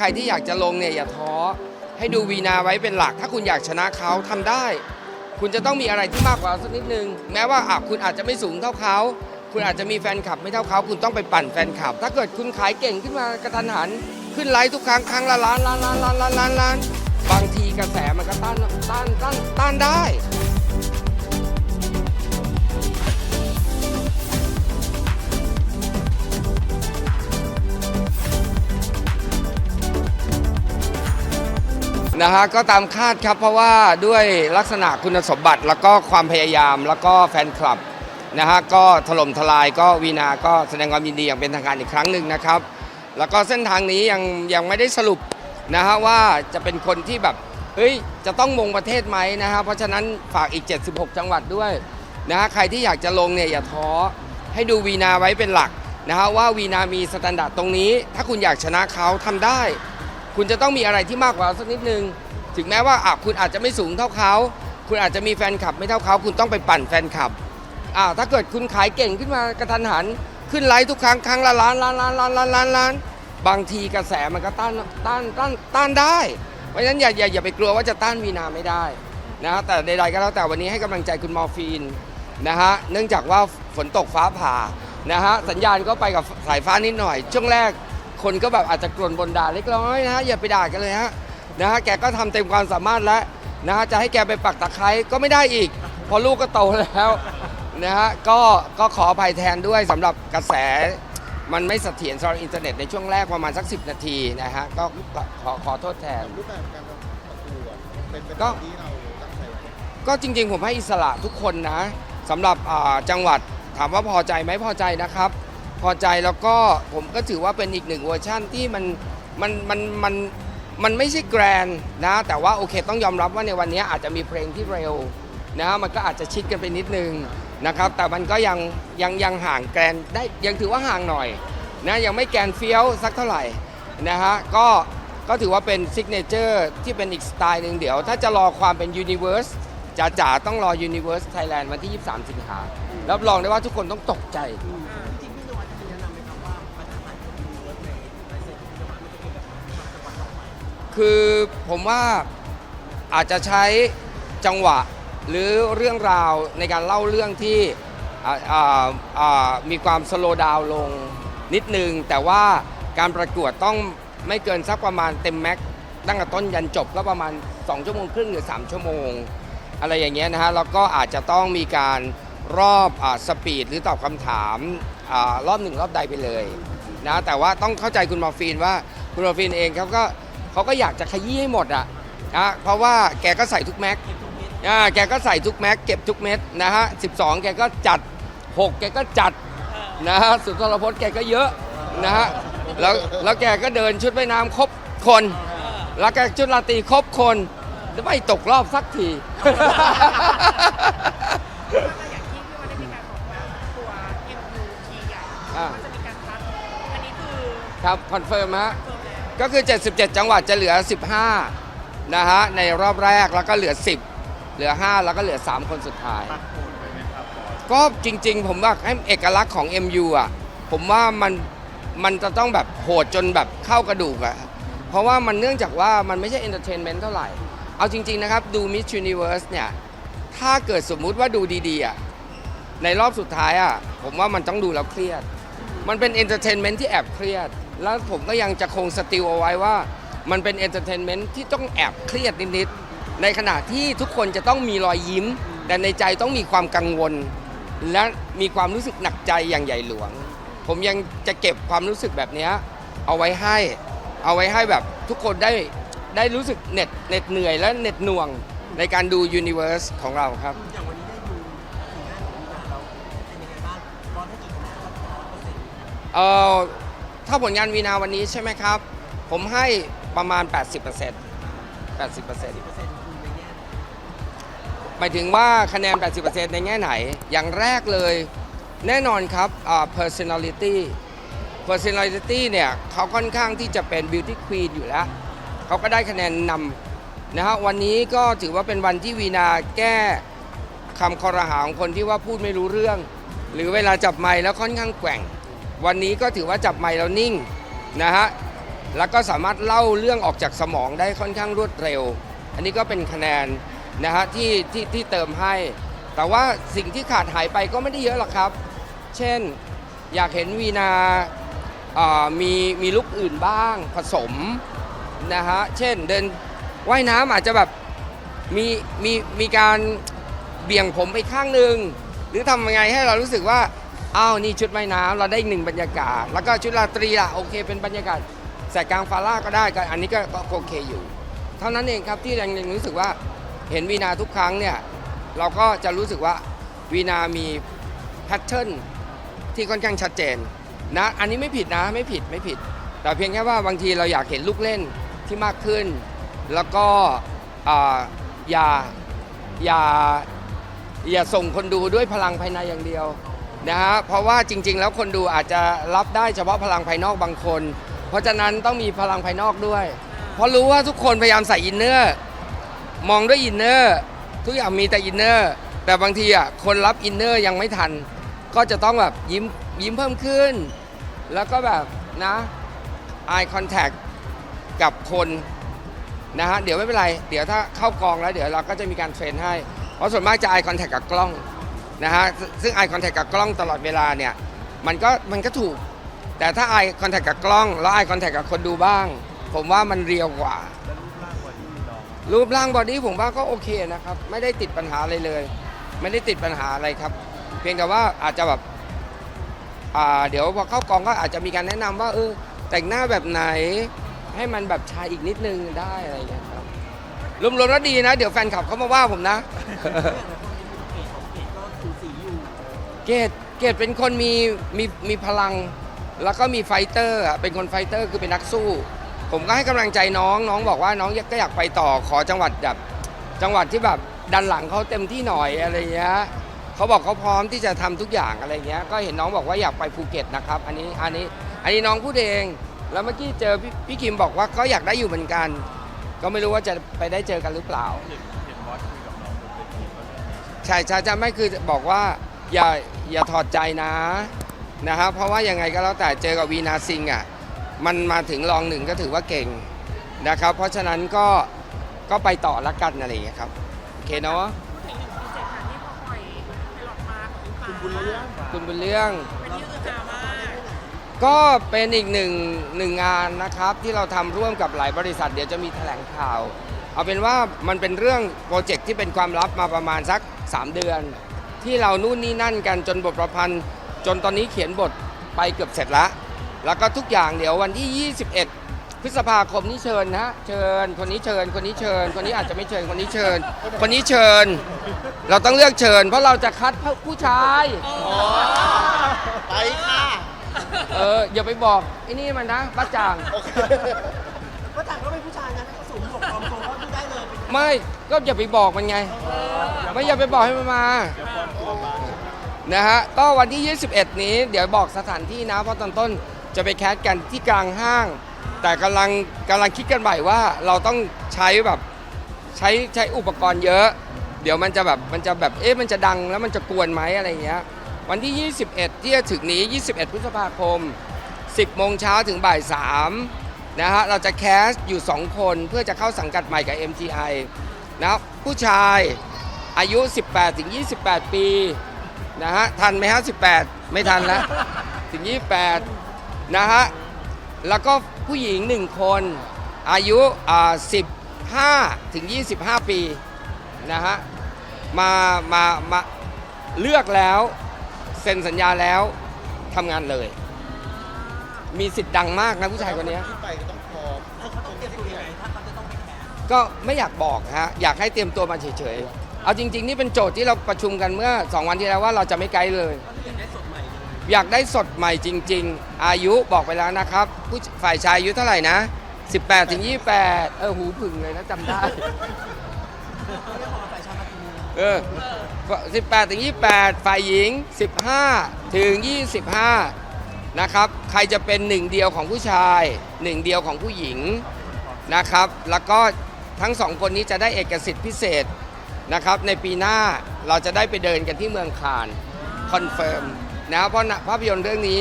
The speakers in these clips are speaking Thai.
ใครที่อยากจะลงเนี่ยอย่าท้อให้ดูวีนาไว้เป็นหลัก ถ้าคุณอยากชนะเขาทำได้ คุณจะต้องมีอะไรที่มากกว่าสักนิดนึง แม้ว่าอะคุณอาจจะไม่สูงเท่าเขา คุณอาจจะมีแฟนคลับไม่เท่าเขา คุณต้องไปปั่นแฟนคลับ ถ้าเกิดคุณขายเก่งขึ้นมากระทันหัน ขึ้นไลฟ์ทุกครั้งครั้งละล้านล้านล้านล้านล้านล้านบางทีกระแสมันก็ต้านต้านต้านต้านได้ นะฮะก็ตามคาดครับเพราะว่าด้วยลักษณะคุณสมบัติแล้วก็ความพยายามแล้วก็แฟนคลับนะฮะก็ถล่มทลายก็วีนาก็แสดงความยินดีอย่างเป็นทางการอีกครั้งหนึ่งนะครับ แล้วก็เส้นทางนี้ยังยังไม่ได้สรุปนะฮะว่าจะเป็นคนที่แบบเฮ้ยจะต้องมงประเทศไหมนะฮะเพราะฉะนั้นฝากอีก 76 จังหวัดด้วยนะฮะใครที่อยากจะลงเนี่ยอย่าท้อให้ดูวีนาไว้เป็นหลักนะฮะว่าวีนามีสแตนดาร์ดตรงนี้ ถ้าคุณอยากชนะเขาทำได้ คุณจะต้องมีอะไรที่มากกว่าสักนิดนึง ถึงแม้ว่าอะคุณอาจจะไม่สูงเท่าเขา คุณอาจจะมีแฟนคลับไม่เท่าเขา คุณต้องไปปั่นแฟนคลับอ่าถ้าเกิดคุณขายเก่งขึ้นมากระทันหัน ขึ้นไลฟ์ทุกครั้งครั้งละล้านล้านล้านล้านล้านล้านล้านบางทีกระแสมันก็ต้านต้านต้านต้านได้ เพราะฉะนั้นอย่าอย่าอย่าไปกลัวว่าจะต้านวีนาไม่ได้นะฮะแต่ใดๆก็แล้วแต่วันนี้ให้กำลังใจคุณมอร์ฟีนนะฮะเนื่องจากว่าฝนตกฟ้าผ่านะฮะสัญญาณก็ไปกับสายฟ้านิดหน่อย ช่วงแรก คนก็แบบอาจจะกลนบนด่าเล็กน้อยนะฮะอย่าไปด่ากันเลยฮะนะฮะแกก็ทำเต็มความสามารถแล้วนะฮะจะให้แกไปปักตะไคร้ก็ไม่ได้อีกเพอลูกก็โตแล้วนะฮะก็ก็ขออภัยแทนด้วยสำหรับกระแสมันไม่เสถียรสำหรับอินเทอร์เน็ตในช่วงแรกประมาณสัก 10 นาทีนะฮะก็ก็ขอขอโทษแทนรูปแบบการประกวดเป็นไปก็ตามที่เราตั้งใจไว้ก็จริงๆ ผมให้อิสระทุกคนนะสำหรับอ่าจังหวัดถามว่าพอใจไหมพอใจนะครับ พอใจแล้วก็ผมก็ถือว่าเป็นอีกหนึ่งเวอร์ชั่นที่มันมันมันมันมันไม่ใช่แกรนนะ แต่ว่าโอเคต้องยอมรับว่าในวันนี้อาจจะมีเพลงที่เร็วนะมันก็อาจจะชิดกันไปนิดนึงนะครับ แต่มันก็ยังยังยังห่างแกรนได้ยังถือว่าห่างหน่อยนะยังไม่แกรนเฟี้ยวสักเท่าไหร่นะฮะก็ก็ถือว่าเป็นซิกเนเจอร์ที่เป็นอีกสไตล์หนึ่งเดี๋ยว ถ้าจะรอความเป็นยูนิเว r ร์สจ๋าๆต้องรอ Universe Thailand วันที่ 23 สิงหารับรองได้ว่าทุกคนต้องตกใจ คือผมว่าอาจจะใช้จังหวะหรือเรื่องราวในการเล่าเรื่องที่มีความสโลว์ดาวลงนิดนึง แต่ว่าการประกวดต้องไม่เกินสักประมาณเต็มแม็กซ์ตั้งแต่ต้นยันจบก็ประมาณ 2 ชั่วโมงครึ่งหรือ 3 ชั่วโมง อะไรอย่างเงี้ยนะฮะแล้วก็อาจจะต้องมีการรอบอาสปีดหรือตอบคำถามอารอบหนึ่งรอบใดไปเลยนะแต่ว่าต้องเข้าใจคุณมอร์ฟีนว่าคุณมอร์ฟีนเองเขาก็ เขาก็อยากจะขยี้ให้หมดอะนะเพราะว่าแกก็ใส่ทุกแม็กอ่าแกก็ใส่ทุกแม็กเก็บทุกเม็ดนะฮะ12 แกก็จัด 6 แกก็จัดนะฮะสุนทรพจน์แกก็เยอะนะฮะแล้วแล้วแกก็เดินชุดว่ายน้ำครบคน แล้วแกชุดราตรีครบคนไม่ตกรอบสักทีอย่างที่พี่ว่าได้มีการบอกว่าตัว MUT อะอ่ามันจะมีการคัดอันนี้คือครับคอนเฟิร์มฮะเฟิร์มแล้ว ก็คือ 77 จังหวัดจะเหลือ 15 นะฮะ ในรอบแรกแล้วก็เหลือ 10 เหลือ 5 แล้วก็เหลือ 3 คนสุดท้าย ตัดโหดไปไหมครับบอสก็จริง ๆ ผมว่าให้เอกลักษณ์ของ MU อะ ผมว่ามันมันจะต้องแบบโหดจนแบบเข้ากระดูกอะเพราะว่ามันเนื่องจากว่ามันไม่ใช่เอนเตอร์เทนเมนต์เท่าไหร่ เอาจริง ๆ นะครับ ดู Miss Universe เนี่ย ถ้าเกิดสมมุติว่าดูดีๆอะในรอบสุดท้ายอะผมว่ามันต้องดูแล้วเครียด มันเป็นเอนเตอร์เทนเมนต์ที่แอบเครียด แล้วผมก็ยังจะคงสติลเอาไว้ว่า มันเป็นเอนเตอร์เทนเมนต์ที่ต้องแอบเครียดนิดๆ ในขณะที่ทุกคนจะต้องมีรอยยิ้ม แต่ในใจต้องมีความกังวล และมีความรู้สึกหนักใจอย่างใหญ่หลวง ผมยังจะเก็บความรู้สึกแบบเนี้ยเอาไว้ให้ เอาไว้ให้แบบทุกคนได้ได้รู้สึกเหน็ดเหน็ดเหนื่อยและเหน็ดหน่วงในการดู Universe ของเราครับ อย่างวันนี้ได้ดูสี่ห้าของวินาเราเป็นยังไงบ้างบอลให้กี่คะแนนครับร้อยเปอร์เซ็นต์เอ่อ ถ้าผลงานวีนาวันนี้ใช่ไหมครับ ผมให้ประมาณ 80% 80%เปอร์เซ็นต์หมายถึงว่าคะแนน 80%ในแง่ไหน อย่างแรกเลยแน่นอนครับ personality personality เนี่ยเขาค่อนข้างที่จะเป็น beauty queen อยู่แล้ว เขาก็ได้คะแนนนำนะฮะวันนี้ก็ถือว่าเป็นวันที่วีนาแก้คำคอรหาของคนที่ว่าพูดไม่รู้เรื่อง หรือเวลาจับไมค์แล้วค่อนข้างแกว่ง วันนี้ก็ถือว่าจับไมค์แล้วนิ่งนะฮะแล้วก็สามารถเล่าเรื่องออกจากสมองได้ค่อนข้างรวดเร็ว อันนี้ก็เป็นคะแนนนะฮะที่ที่ที่เติมให้ แต่ว่าสิ่งที่ขาดหายไปก็ไม่ได้เยอะหรอกครับ เช่นอยากเห็นวีนาอ่มีมีลุกอื่นบ้างผสมนะฮะเช่นเดินว่ายน้ำอาจจะแบบมีมีมีการเบี่ยงผมไปข้างหนึ่งหรือทำยังไงให้เรารู้สึกว่า อ้าวนี่ชุดว่ายน้ำเราได้อีกหนึ่งบรรยากาศ แล้วก็ชุดราตรีล่ะโอเค เป็นบรรยากาศแสกกลางฟาร่าก็ได้ก็อันนี้ก็ก็โอเคอยู่ เท่านั้นเองครับที่ยังยังรู้สึกว่าเห็นวีนาทุกครั้งเนี่ยเราก็จะรู้สึกว่าวีนามีแพทเทิร์นที่ค่อนข้างชัดเจนนะอันนี้ไม่ผิดนะไม่ผิดไม่ผิด แต่เพียงแค่ว่าบางทีเราอยากเห็นลูกเล่นที่มากขึ้น แล้วก็อ่าอย่าอย่าอย่าส่งคนดูด้วยพลังภายในอย่างเดียว นะฮะเพราะว่าจริง ๆ แล้วคนดูอาจจะรับได้เฉพาะพลังภายนอกบางคน เพราะฉะนั้นต้องมีพลังภายนอกด้วย เพราะรู้ว่าทุกคนพยายามใส่อินเนอร์มองด้วยอินเนอร์ทุกอย่างมีแต่อินเนอร์แต่บางทีอะคนรับอินเนอร์ยังไม่ทัน ก็จะต้องแบบยิ้มยิ้มเพิ่มขึ้น แล้วก็แบบนะ eye contact กับคนนะฮะเดี๋ยวไม่เป็นไร เดี๋ยวถ้าเข้ากองแล้วเดี๋ยวเราก็จะมีการเทรนให้ เพราะส่วนมากจะ eye contact กับกล้อง นะฮะซึ่งซึ่ง eye contact กับกล้องตลอดเวลาเนี่ยมันก็มันก็ถูก แต่ถ้า eye contact กับกล้อง แล้ว eye contact กับคนดูบ้าง ผมว่ามันเรียวกว่า รูปร่างบอดี้ผมว่าก็โอเคนะครับ ไม่ได้ติดปัญหาอะไรเลย ไม่ได้ติดปัญหาอะไรครับ เพียงแต่ว่าอาจจะแบบอ่าเดี๋ยวพอเข้ากองก็อาจจะมีการแนะนำว่าเออแต่งหน้าแบบไหนให้มันแบบชายอีกนิดนึงได้อะไรอย่างเงี้ยครับรวมๆแล้วดีนะ เดี๋ยวแฟนคลับเขามาว่าผมนะ เกดเกดเป็นคนมีมีมีพลัง แล้วก็มีไฟเตอร์อะเป็นคนไฟเตอร์คือเป็นนักสู้ ผมก็ให้กำลังใจน้องน้องบอกว่าน้องก็อยากไปต่อขอจังหวัดแบบจังหวัดที่แบบดันหลังเขาเต็มที่หน่อยอะไรเงี้ยเขาบอกเขาพร้อมที่จะทำทุกอย่างอะไรเงี้ยก็เห็นน้องบอกว่าอยากไปภูเก็ตนะครับ อันนี้อันนี้อันนี้น้องพูดเอง แล้วเมื่อกี้เจอพี่พี่คิมบอกว่าก็อยากได้อยู่เหมือนกัน ก็ไม่รู้ว่าจะไปได้เจอกันหรือเปล่าใช่ใช่ใช่ไม่คือบอกว่า อย่าอย่าถอดใจนะนะครับเพราะว่ายังไงก็แล้วแต่เจอกับวีนาซิงอะมันมาถึงรองหนึ่งก็ถือว่าเก่งนะครับ เพราะฉะนั้นก็ก็ไปต่อละกันอะไรอย่างเงี้ยครับโอเคเนาะถึงหนึ่งโปรเจกต์ค่ะที่พอปล่อยไพลอตมาของคุณบุญเรื่องคุณบุญเรื่องเป็นที่ฮือฮามากก็เป็นอีกหนึ่งหนึ่งงานนะครับที่เราทำร่วมกับหลายบริษัท เดี๋ยวจะมีแถลงข่าว เอาเป็นว่ามันเป็นเรื่องโปรเจกต์ที่เป็นความลับมาประมาณสัก 3 เดือน ที่เรานู่นนี่นั่นกันจนบทประพันธ์ จนตอนนี้เขียนบทไปเกือบเสร็จแล้วแล้วก็ทุกอย่างเดี๋ยววันที่ 21 พฤษภาคมนี้เชิญนะเชิญ คนนี้เชิญ คนนี้เชิญ คนนี้อาจจะไม่เชิญคนนี้เชิญ คนนี้เชิญ เราต้องเลือกเชิญ เพราะเราจะคัดผู้ชายไปค่ะเอออย่าไปบอกไอ้นี่มันนะป้าจางโอเคก็ต่างก็เป็นผู้ชายนะถ้าเขาสูงหกความโตก็ดูได้เลยเป็นไม่ก็อย่าไปบอกมันไงไม่อย่าไปบอกให้มันมา นะฮะก็วันที่ 21 นี้เดี๋ยวบอกสถานที่นะ เพราะตอนต้นจะไปแคสกันที่กลางห้าง แต่กำลังกำลังคิดกันใหม่ว่าเราต้องใช้แบบใช้ใช้อุปกรณ์เยอะ เดี๋ยวมันจะแบบมันจะแบบเอ๊ะมันจะดังแล้วมันจะกวนไหมอะไรเงี้ยวันที่ 21 ที่จะถึงนี้ 21 พฤษภาคม 10 โมงเช้าถึงบ่าย3นะฮะเราจะแคสอยู่ 2 คนเพื่อจะเข้าสังกัดใหม่กับ MTI นะผู้ชาย อายุ 18 ถึง 28 ปีนะฮะทันไหมฮะ18 ไม่ทันแล้วถึง 28 นะฮะ แล้วก็ผู้หญิง 1 คน อายุอ่า15 ถึง 25 ปี นะฮะ มามามาเลือกแล้วเซ็นสัญญาแล้วทำงานเลย มีสิทธิ์ดังมากนะผู้ชายคนเนี้ย ที่ไปก็ต้องพร้อม เขาต้องเตรียมตัวยังไงถ้าเขาจะต้องไปแข่ง ก็ไม่อยากบอกฮะ อยากให้เตรียมตัวมาเฉยๆ เอาจริง ๆ นี่เป็นโจทย์ที่เราประชุมกันเมื่อ 2 วันที่แล้วว่าเราจะไม่ไกลเลย อยากได้สดใหม่จริง ๆ อายุบอกไปแล้วนะครับผู้ฝ่ายชายอายุเท่าไหร่นะ 18ถึง28 เออ หูผึ่งเลยนะจำได้เขาเรียกว่าฝ่ายชายมาทีนึงเออ18ถึง28 ฝ่ายหญิง 15 ถึง 25 นะครับ ใครจะเป็นหนึ่งเดียวของผู้ชาย หนึ่งเดียวของผู้หญิงนะครับ แล้วก็ทั้งสองคนนี้จะได้เอกสิทธิ์พิเศษ นะครับในปีหน้าเราจะได้ไปเดินกันที่เมืองคานคอนเฟิร์มนะครับเพราะภาพยนตร์เรื่องนี้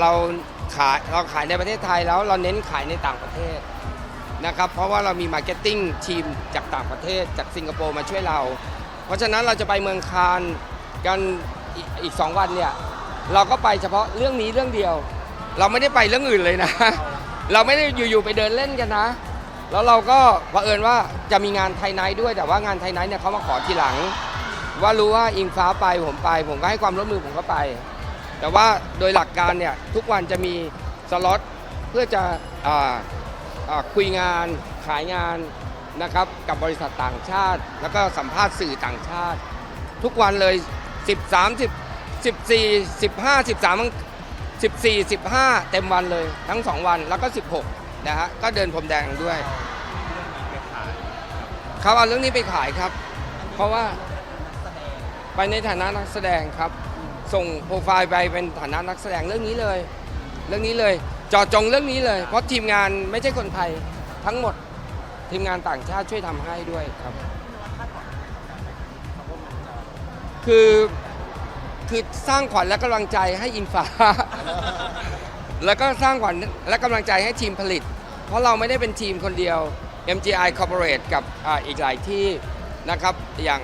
เราขายเราขายในประเทศไทยแล้วเราเน้นขายในต่างประเทศนะครับเพราะว่าเรามีมาร์เก็ตติ้งทีมจากต่างประเทศจากสิงคโปร์มาช่วยเรา เพราะฉะนั้นเราจะไปเมืองคานกันอีกอีกสองวันเนี่ยเราก็ไปเฉพาะเรื่องนี้เรื่องเดียว เราไม่ได้ไปเรื่องอื่นเลยนะ เราไม่ได้อยู่ๆไปเดินเล่นกันนะ แล้วเราก็เอิญว่าจะมีงานไทยไนท์ด้วย แต่ว่างานไทยไนท์เนี่ยเขามาขอทีหลัง ว่ารู้ว่าอิงฟ้าไปผมไป ผมก็ให้ความร่วมมือผมก็ไป แต่ว่าโดยหลักการเนี่ยทุกวันจะมีสล็อตเพื่อจะออคุยงานขายงานนะครับกับบริษัทต่างชาติ แล้วก็สัมภาษณ์สื่อต่างชาติ ทุกวันเลย 13 10 14 15 13 14 15 เต็มวันเลยทั้ง 2 วันแล้วก็ 16 นะฮะก็เดินพรมแดงด้วยครับเอาเรื่องนี้ไปขายครับ เพราะว่าไปในฐานะนักแสดงครับ ส่งโปรไฟล์ไปเป็นฐานะนักแสดงเรื่องนี้เลย เรื่องนี้เลยเจอจงเรื่องนี้เลย เพราะทีมงานไม่ใช่คนไทยทั้งหมดทีมงานต่างชาติช่วยทำให้ด้วยครับ คือคือสร้างขวัญและกำลังใจให้อินฟ้า แล้วก็สร้างขวัญและกำลังใจให้ทีมผลิตเพ ราะเราไม่ได้เป็นทีมคนเดียว MGI Corporate กับอาอีกหลายที่นะครับอย่าง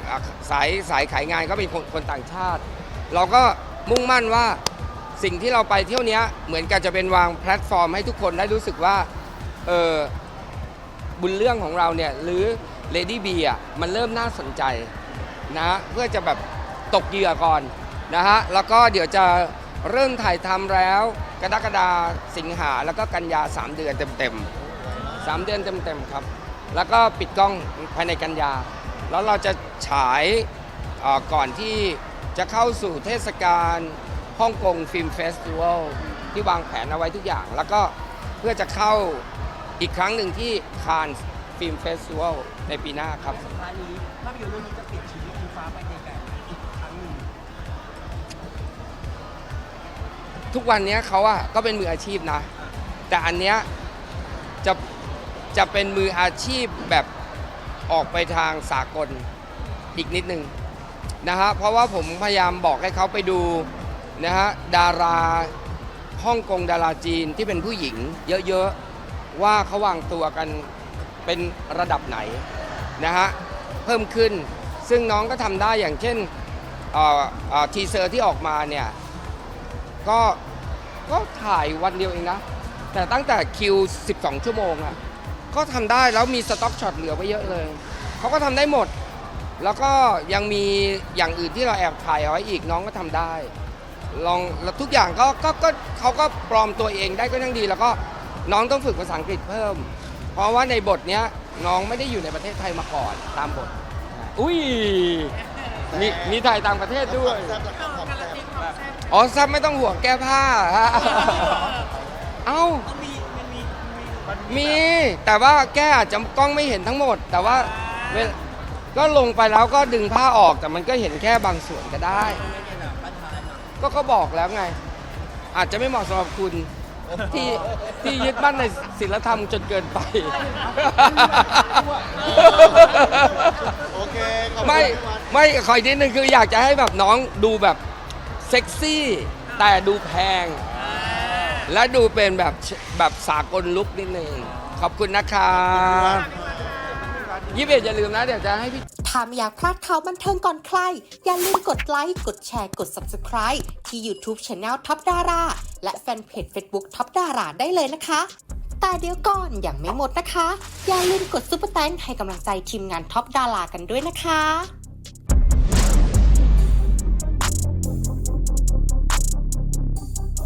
สายสายขายงานก็เป็นคนคนต่างชาติ เราก็มุ่งมั่นว่าสิ่งที่เราไปเที่ยวนี้เหมือนกับจะเป็นวางแพลตฟอร์มให้ทุกคนได้รู้สึกว่าเออบุญเรื่องของเราเนี่ยหรือ Lady B อะมันเริ่มน่าสนใจนะฮะเพื่อจะแบบตกเหยื่อก่อนนะฮะแล้วก็เดี๋ยวจะเริ่มถ่ายทำแล้ว กรกฎาสิงหาแล้วก็กันยา 3 เดือนเต็มๆ 3 เดือนเต็มๆครับ แล้วก็ปิดกล้องภายในกันยา แล้วเราจะฉายก่อนที่จะเข้าสู่เทศกาลฮ่องกงฟิล์มเฟสติวัลที่วางแผนเอาไว้ทุกอย่าง แล้วก็เพื่อจะเข้าอีกครั้งหนึ่งที่คานฟิล์มเฟสติวัลในปีหน้าครับสุดท้ายนี้ภาพยนตร์เรื่องนี้จะเปลี่ยนชีวิตอิงฟ้าไปในแบบอีกครั้งหนึ่งทุกวันนี้เขาอะก็เป็นมืออาชีพนะ แต่อันเนี้ยจะ จะเป็นมืออาชีพแบบออกไปทางสากลอีกนิดนึงนะฮะเพราะว่าผมพยายามบอกให้เขาไปดูนะฮะดาราฮ่องกงดาราจีนที่เป็นผู้หญิง เยอะๆว่าเขาวางตัวกันเป็นระดับไหนนะฮะเพิ่มขึ้นซึ่งน้องก็ทำได้อย่างเช่นทีเซอร์ที่ออกมาเนี่ยก็ก็ถ่ายวันเดียวเองนะ แต่ตั้งแต่คิว 12 ชั่วโมงอะ่ะ ก็ทำได้แล้วมีสต็อกช็อตเหลือไว้เยอะเลย เขาก็ทำได้หมด แล้วก็ยังมีอย่างอื่นที่เราแอบถ่ายเอาไว้อีกน้องก็ทำได้ ลองแล้วทุกอย่างก็ก็ก็เขาก็ปลอมตัวเองได้ก็ยังดี แล้วก็น้องต้องฝึกภาษาอังกฤษเพิ่ม เพราะว่าในบทเนี้ยน้องไม่ได้อยู่ในประเทศไทยมาก่อนตามบท อุ้ยมีมีถ่ายต่างประเทศด้วยแซ่บนะครับความการันแซ่บตีความแซ่บอ๋อซับไม่ต้องห่วงแก้ผ้าฮะเอ้า ต้องมี มันมีมันมีแต่ว่าแก้อาจจะกล้องไม่เห็นทั้งหมด แต่ว่าเวลก็ลงไปแล้วก็ดึงผ้าออกแต่มันก็เห็นแค่บางส่วนก็ได้ไม่ได้แบบปัญหาหนักก็เขาบอกแล้วไง อาจจะไม่เหมาะสำหรับคุณที่ที่ยึดมั่นในศีลธรรมจนเกินไป โอเคขอบคุณไม่พี่วัด ไม่ขออีกนิดนึงคืออยากจะให้แบบน้องดูแบบเซ็กซี่ แต่ดูแพง และดูเป็นแบบแบบสากลลุกนิดนึงขอบคุณนะครับยี่สิบเอ็ดอย่าลืมนะ เดี๋ยวจะให้พี่ ถ้าไม่อยากพลาดข่าวบันเทิงก่อนใคร อย่าลืมกดไลค์ กดแชร์ กด Subscribe ที่ YouTube Channel Top Dara และแฟนเพจ Facebook Top Dara ได้เลยนะคะ แต่เดี๋ยวก่อนอย่างไม่หมดนะคะ อย่าลืมกดซุปเปอร์แตงให้กำลังใจทีมงาน Top Dara กันด้วยนะคะ